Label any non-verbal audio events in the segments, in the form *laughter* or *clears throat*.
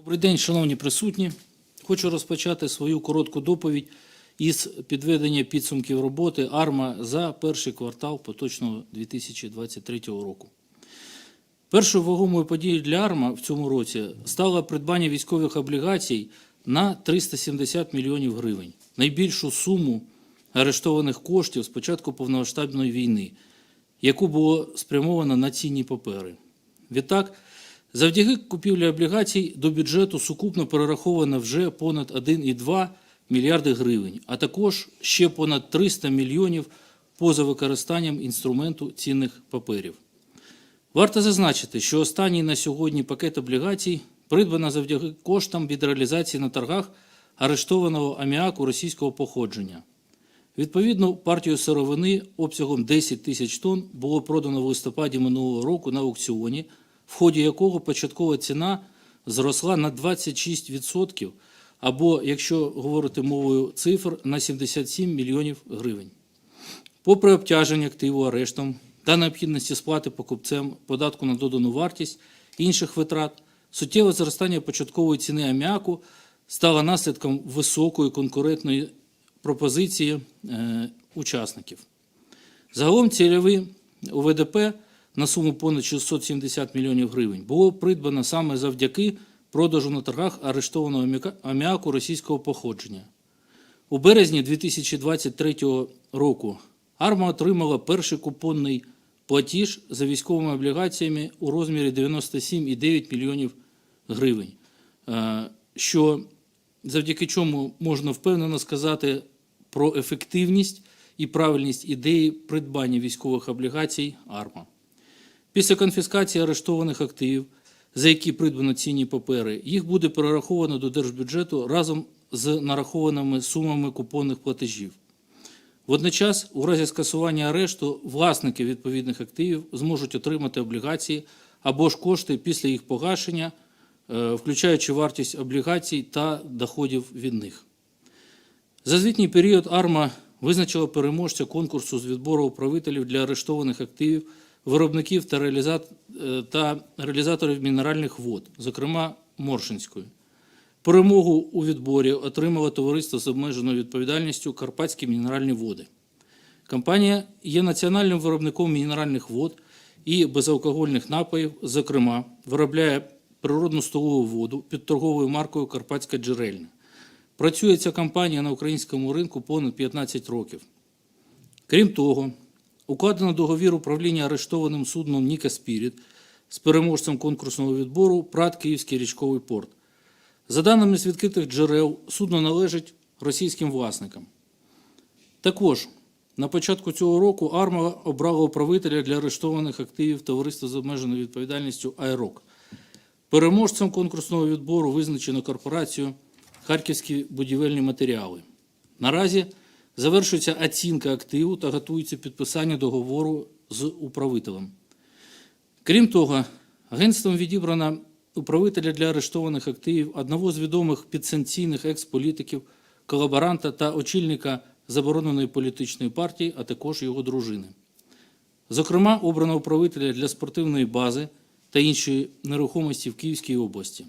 Добрий день, шановні присутні. Хочу розпочати свою коротку доповідь із підведення підсумків роботи АРМА за перший квартал поточного 2023 року. Першою вагомою подією для АРМА в цьому році стало придбання військових облігацій на 370 мільйонів гривень, найбільшу суму арештованих коштів з початку повномасштабної війни, яку було спрямовано на цінні папери. Відтак, завдяки купівлі облігацій до бюджету сукупно перераховано вже понад 1,2 мільярди гривень, а також ще понад 300 мільйонів поза використанням інструменту цінних паперів. Варто зазначити, що останній на сьогодні пакет облігацій придбано завдяки коштам від реалізації на торгах арештованого аміаку російського походження. Відповідно, партію сировини обсягом 10 тисяч тонн було продано в листопаді минулого року на аукціоні, в ході якого початкова ціна зросла на 26%, або, якщо говорити мовою цифр, на 77 мільйонів гривень. Попри обтяження активу арештом та необхідності сплати покупцем податку на додану вартість інших витрат, суттєве зростання початкової ціни аміаку стало наслідком високої конкурентної пропозиції е, учасників. Загалом цільові УВДП на суму понад 670 мільйонів гривень було придбано саме завдяки продажу на торгах арештованого аміаку російського походження. У березні 2023 року Арма отримала перший купонний платіж за військовими облігаціями у розмірі 97,9 мільйонів гривень, е, що завдяки чому можна впевнено сказати про ефективність і правильність ідеї придбання військових облігацій АРМА. Після конфіскації арештованих активів, за які придбано цінні папери, їх буде перераховано до держбюджету разом з нарахованими сумами купонних платежів. Водночас, у разі скасування арешту, власники відповідних активів зможуть отримати облігації або ж кошти після їх погашення, е, включаючи вартість облігацій та доходів від них. За звітній період АРМА визначила переможця конкурсу з відбору управителів для арештованих активів, виробників та, реалізат... е, та реалізаторів мінеральних вод, зокрема Моршинської. Перемогу у відборі отримало товариство з обмеженою відповідальністю Карпатські мінеральні води. Компанія є національним виробником мінеральних вод і безалкогольних напоїв, зокрема, виробляє природну столову воду під торговою маркою Карпатська джерельна. Працює ця компанія на українському ринку понад 15 років. Крім того, укладено договір управління арештованим судном Ніка Спіріт з переможцем конкурсного відбору ПРАТ Київський річковий порт. За даними з відкритих джерел, судно належить російським власникам. Також на початку цього року АРМА обрала управителя для арештованих активів товариства з обмеженою відповідальністю «Айрок». Переможцем конкурсного відбору визначено корпорацію Харківські будівельні матеріали. Наразі завершується оцінка активу та готується підписання договору з управителем. Крім того, агентством відібрано управителя для арештованих активів одного з відомих підсанкційних експолітиків, колаборанта та очільника забороненої політичної партії, а також його дружини. Зокрема, обрано управителя для спортивної бази та іншої нерухомості в Київській області.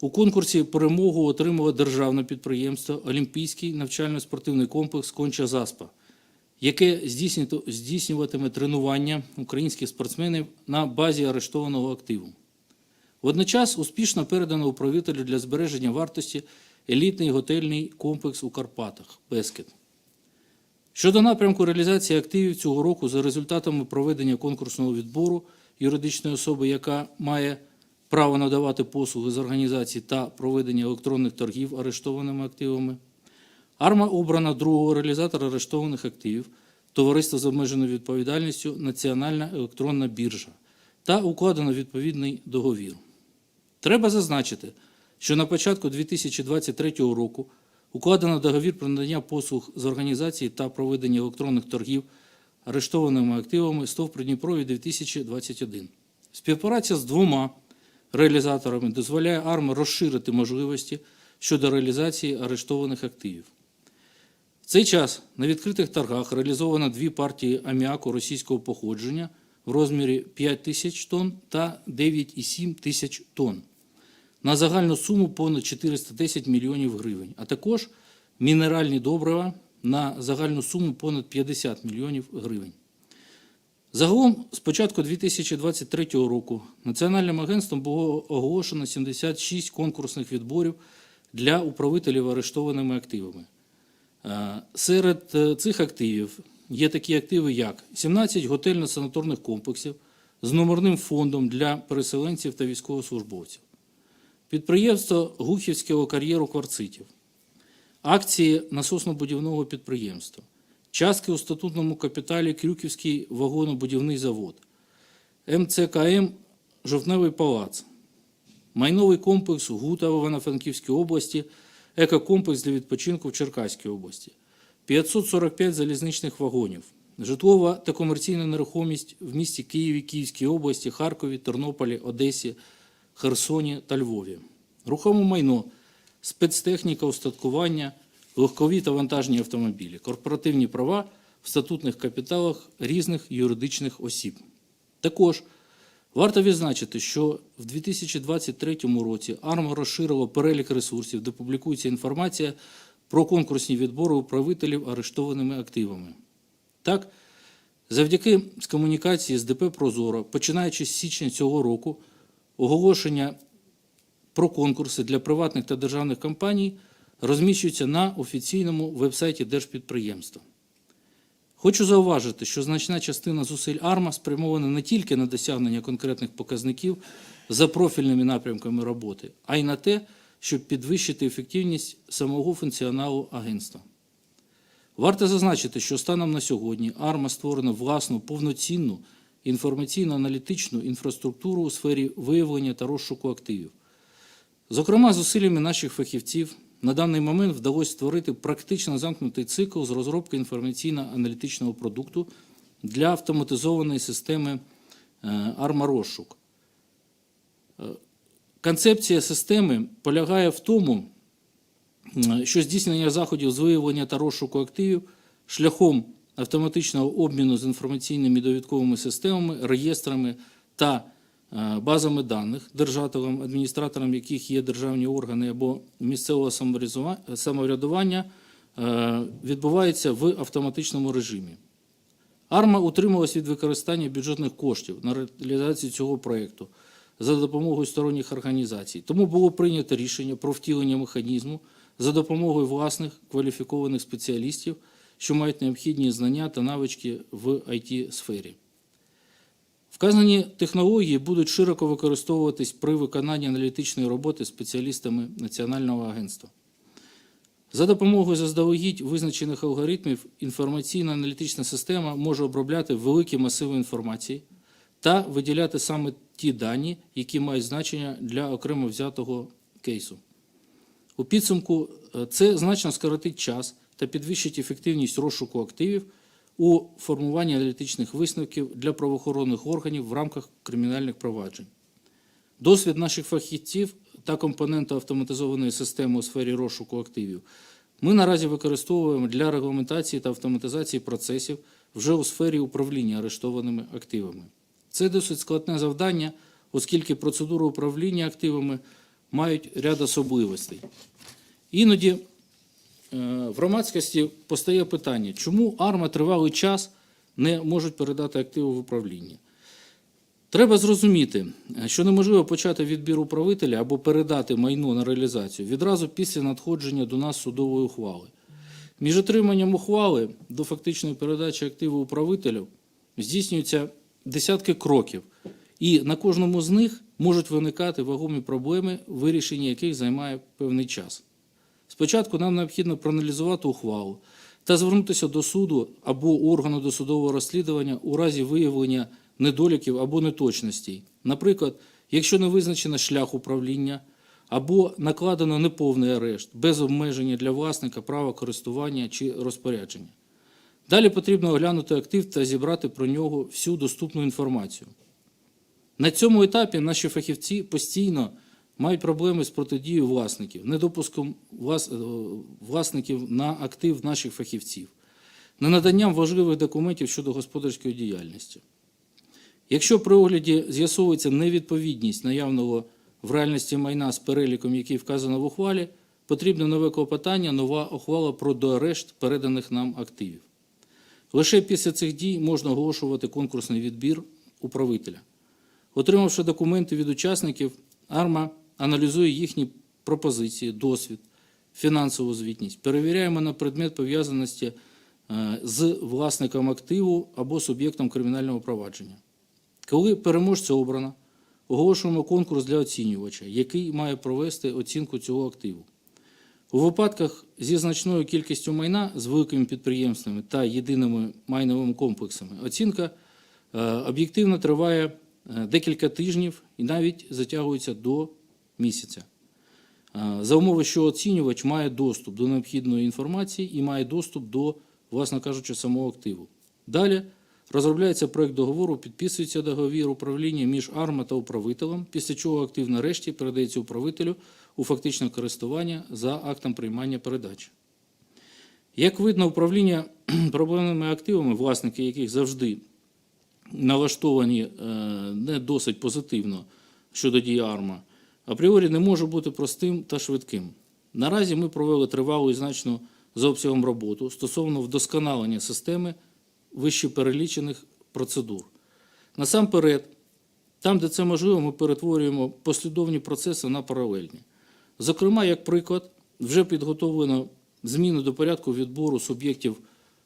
У конкурсі перемогу отримало державне підприємство Олімпійський навчально-спортивний комплекс Конча Заспа, яке здійснюватиме тренування українських спортсменів на базі арештованого активу. Водночас успішно передано управителю для збереження вартості елітний готельний комплекс у Карпатах Бескет. Щодо напрямку реалізації активів цього року за результатами проведення конкурсного відбору юридичної особи, яка має право надавати послуги з організації та проведення електронних торгів арештованими активами, АРМА обрана другого реалізатора арештованих активів, товариство з обмеженою відповідальністю Національна електронна біржа та укладено відповідний договір. Треба зазначити, що на початку 2023 року укладено договір про надання послуг з організації та проведення електронних торгів арештованими активами СТОВ Придніпрові 2021. Співпраця з двома реалізаторами дозволяє АРМ розширити можливості щодо реалізації арештованих активів. В цей час на відкритих торгах реалізовано дві партії аміаку російського походження в розмірі 5 тисяч тонн та 9,7 тисяч тонн. на загальну суму понад 410 мільйонів гривень, а також мінеральні добрива на загальну суму понад 50 мільйонів гривень. Загалом з початку 2023 року Національним агентством було оголошено 76 конкурсних відборів для управителів арештованими активами. Е, Серед е, цих активів є такі активи, як 17 готельно-санаторних комплексів з номерним фондом для переселенців та військовослужбовців, підприємство Гухівського кар'єру кварцитів, акції насосно-будівного підприємства, частки у статутному капіталі Крюківський вагонобудівний завод, МЦКМ Жовтневий палац, майновий комплекс ГУТа в Івано-Франківській області, екокомплекс для відпочинку в Черкаській області, 545 залізничних вагонів, житлова та комерційна нерухомість в місті Києві, Київській області, Харкові, Тернополі, Одесі, Херсоні та Львові, рухоме майно, спецтехніка, устаткування, легкові та вантажні автомобілі, корпоративні права в статутних капіталах різних юридичних осіб. Також Варто відзначити, що в 2023 році АРМА розширила перелік ресурсів, де публікується інформація про конкурсні відбори управителів арештованими активами. Так, завдяки комунікації з ДП Прозоро, починаючи з січня цього року, оголошення про конкурси для приватних та державних компаній розміщуються на офіційному вебсайті держпідприємства. Хочу зауважити, що значна частина зусиль АРМА спрямована не тільки на досягнення конкретних показників за профільними напрямками роботи, а й на те, щоб підвищити ефективність самого функціоналу агентства. Варто зазначити, що станом на сьогодні АРМА створено власну повноцінну інформаційно-аналітичну інфраструктуру у сфері виявлення та розшуку активів. Зокрема, зусиллями наших фахівців на даний момент вдалося створити практично замкнутий цикл з розробки інформаційно-аналітичного продукту для автоматизованої системи е, «Арма-розшук». Е, Концепція системи полягає в тому, що здійснення заходів з виявлення та розшуку активів шляхом автоматичного обміну з інформаційними довідковими системами, реєстрами та е, базами даних, держателем, адміністратором яких є державні органи або місцевого самоврядування, е, відбувається в автоматичному режимі. АРМА утрималась від використання бюджетних коштів на реалізацію цього проєкту за допомогою сторонніх організацій. Тому було прийнято рішення про втілення механізму за допомогою власних кваліфікованих спеціалістів, що мають необхідні знання та навички в IT-сфері. Вказані технології будуть широко використовуватись при виконанні аналітичної роботи спеціалістами Національного агентства. За допомогою заздалегідь визначених алгоритмів інформаційно-аналітична система може обробляти великі масиви інформації та виділяти саме ті дані, які мають значення для окремо взятого кейсу. У підсумку е, це значно скоротить час та підвищить ефективність розшуку активів у формуванні аналітичних висновків для правоохоронних органів в рамках кримінальних проваджень. Досвід наших фахівців та компоненти автоматизованої системи у сфері розшуку активів ми наразі використовуємо для регламентації та автоматизації процесів вже у сфері управління арештованими активами. Це досить складне завдання, оскільки процедури управління активами мають ряд особливостей. Іноді в громадськості постає питання, чому АРМА тривалий час не можуть передати активи в управління. Треба зрозуміти, що неможливо почати відбір управителя або передати майно на реалізацію відразу після надходження до нас судової ухвали. Між отриманням ухвали до фактичної передачі активу управителю здійснюються десятки кроків, і на кожному з них можуть виникати вагомі проблеми, вирішення яких займає певний час. Спочатку нам необхідно проаналізувати ухвалу та звернутися до суду або органу досудового розслідування у разі виявлення недоліків або неточностей. Наприклад, якщо не визначено шлях управління або накладено неповний арешт без обмеження для власника права користування чи розпорядження. Далі потрібно оглянути актив та зібрати про нього всю доступну інформацію. На цьому етапі наші фахівці постійно мають проблеми з протидією власників, недопуском е, власників на актив наших фахівців, ненаданням важливих документів щодо господарської діяльності. Якщо при огляді з'ясовується невідповідність наявного в реальності майна з переліком, який вказано в ухвалі, потрібне нове клопотання, нова ухвала про доарешт переданих нам активів. Лише після цих дій можна оголошувати конкурсний відбір управителя. Отримавши документи від учасників, АРМА аналізує їхні пропозиції, досвід, фінансову звітність, перевіряємо на предмет пов'язаності е, з власником активу або суб'єктом кримінального провадження. Коли переможця обрано, оголошуємо конкурс для оцінювача, який має провести оцінку цього активу. У випадках зі значною кількістю майна з великими підприємствами та єдиними майновими комплексами оцінка е, об'єктивно триває е, декілька тижнів і навіть затягується до місяця. За умови, що оцінювач має доступ до необхідної інформації і має доступ до, власне кажучи, самого активу. Далі розробляється проект договору, підписується договір управління між АРМА та управителем, після чого актив нарешті передається управителю у фактичне користування за актом приймання передачі. Як видно, управління *clears throat* проблемними активами, власники яких завжди налаштовані е, не досить позитивно щодо дії АРМА, апріорі не може бути простим та швидким. Наразі ми провели тривалу і значну за обсягом роботу стосовно вдосконалення системи вище перелічених процедур. Насамперед, там, де це можливо, ми перетворюємо послідовні процеси на паралельні. Зокрема, як приклад, вже підготовлено зміни до порядку відбору суб'єктів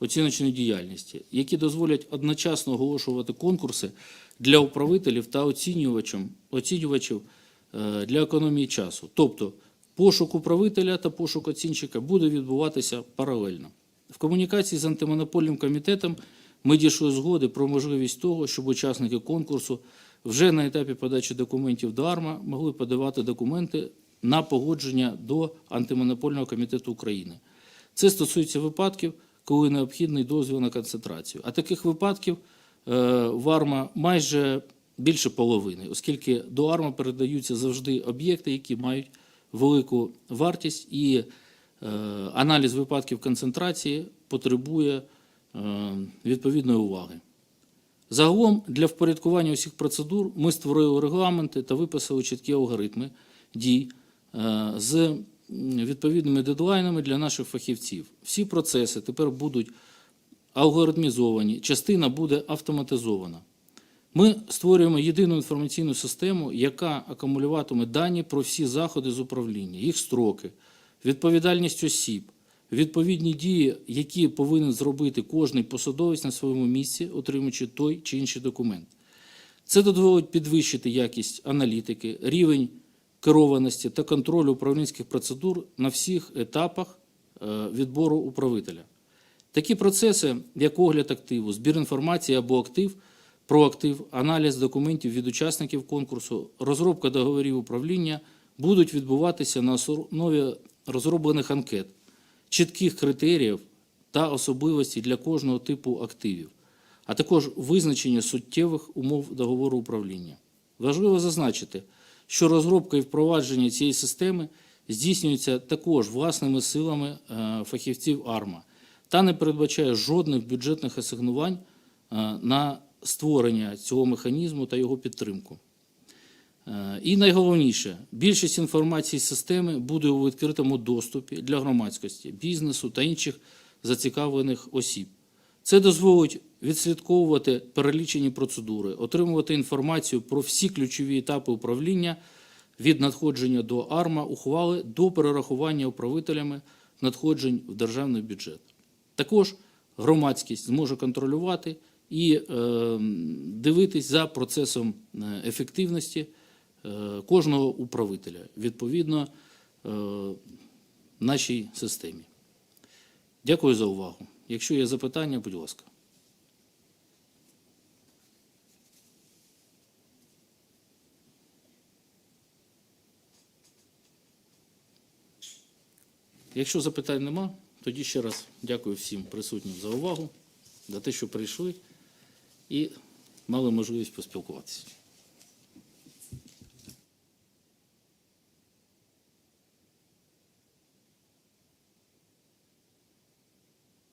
оціночної діяльності, які дозволять одночасно оголошувати конкурси для управителів та оцінювачів, для економії часу. Тобто пошук управителя та пошук оцінщика буде відбуватися паралельно. В комунікації з антимонопольним комітетом ми дійшли згоди про можливість того, щоб учасники конкурсу вже на етапі подачі документів до АРМА могли подавати документи на погодження до антимонопольного комітету України. Це стосується випадків, коли необхідний дозвіл на концентрацію. А таких випадків е, в АРМА майже більше половини, оскільки до АРМА передаються завжди об'єкти, які мають велику вартість, і е, аналіз випадків концентрації потребує е, відповідної уваги. Загалом для впорядкування усіх процедур ми створили регламенти та виписали чіткі алгоритми дій е, з відповідними дедлайнами для наших фахівців. Всі процеси тепер будуть алгоритмізовані, частина буде автоматизована. Ми створюємо єдину інформаційну систему, яка акумулюватиме дані про всі заходи з управління, їх строки, відповідальність осіб, відповідні дії, які повинен зробити кожний посадовець на своєму місці, отримуючи той чи інший документ. Це дозволить підвищити якість аналітики, рівень керованості та контролю управлінських процедур на всіх етапах е, відбору управителя. Такі процеси, як огляд активу, збір інформації або актив, про актив, аналіз документів від учасників конкурсу, розробка договорів управління будуть відбуватися на основі розроблених анкет, чітких критеріїв та особливостей для кожного типу активів, а також визначення суттєвих умов договору управління. Важливо зазначити, що розробка і впровадження цієї системи здійснюється також власними силами е, фахівців АРМА та не передбачає жодних бюджетних асигнувань е, на створення цього механізму та його підтримку. Е, І найголовніше, більшість інформації з системи буде у відкритому доступі для громадськості, бізнесу та інших зацікавлених осіб. Це дозволить відслідковувати перелічені процедури, отримувати інформацію про всі ключові етапи управління від надходження до АРМА ухвали до перерахування управителями надходжень в державний бюджет. Також громадськість зможе контролювати і е, дивитись за процесом е, ефективності е, кожного управителя відповідно нашій системі. Дякую за увагу. Якщо є запитання, будь ласка. Якщо запитань нема, тоді ще раз дякую всім присутнім за увагу, за те, що прийшли і мали можливість поспілкуватися.